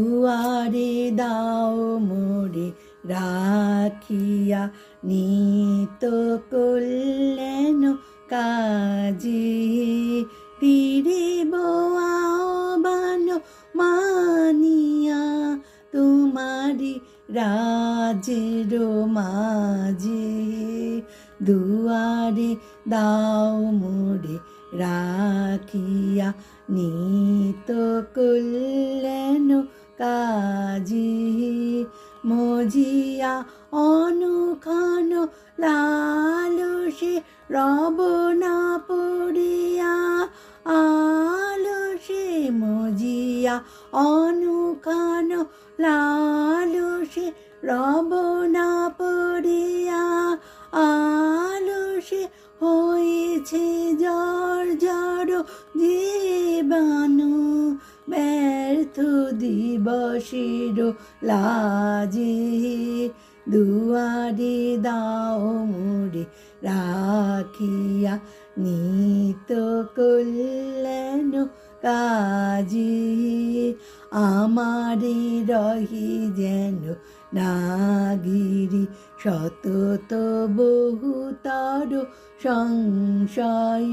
দুয়ারে দাও মোরে, রাখিয়া নিত কল্যাণ কাজে। ফিরিব আহ্বান মানিয়া তোমারি রাজের মাঝে। দুয়ারে দাও মোরে রাখিয়া নিত কল্যাণ কাজী। মজিয়া অনুখান লালসে রব না পড়িয়া আলসে মজিয়া অনুখান লালসে রব না পড়িয়া। জীবাণু ব্যর্থ দিবসের লাজে দুয়ারে দাও মুড়ে রাখিয়া নিত কল্যাণ কাজে। আমারে রহি যেন নাগিরি শতত বহুতর সংশয়।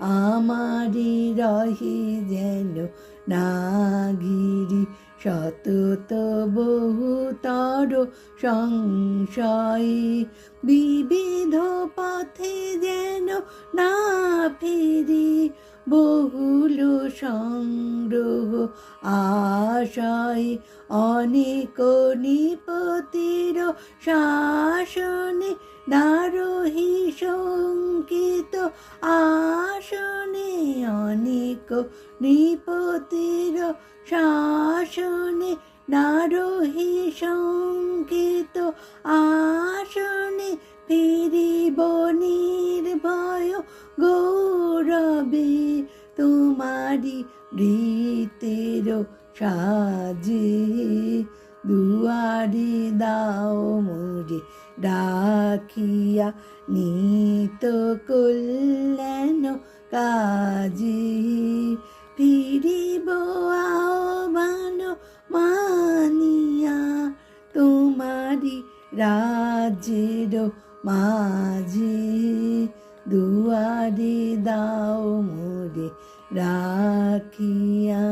আমারি রহি যেন নাগিরি শতত বহুতর সংশয়। বিবিধ পথে যেন না ফিরি বহুল সংগ্রহ আশয় অনেক নিপতির শাসনে। নারহি শঙ্কিত আসনে অনেক নিপতির শাসনে। নারহি শঙ্কিত আসনে গৌরবে তোমারি বৃতের সাজে। দুয়ারে দাও মোরে ডাকিয়া, নিত কল্যাণ কাজে। ফিরিব আহ্বান মানিয়া তোমারি রাজ্যের মাঝে। দুয়ারে দাও মোরে রাখিয়া।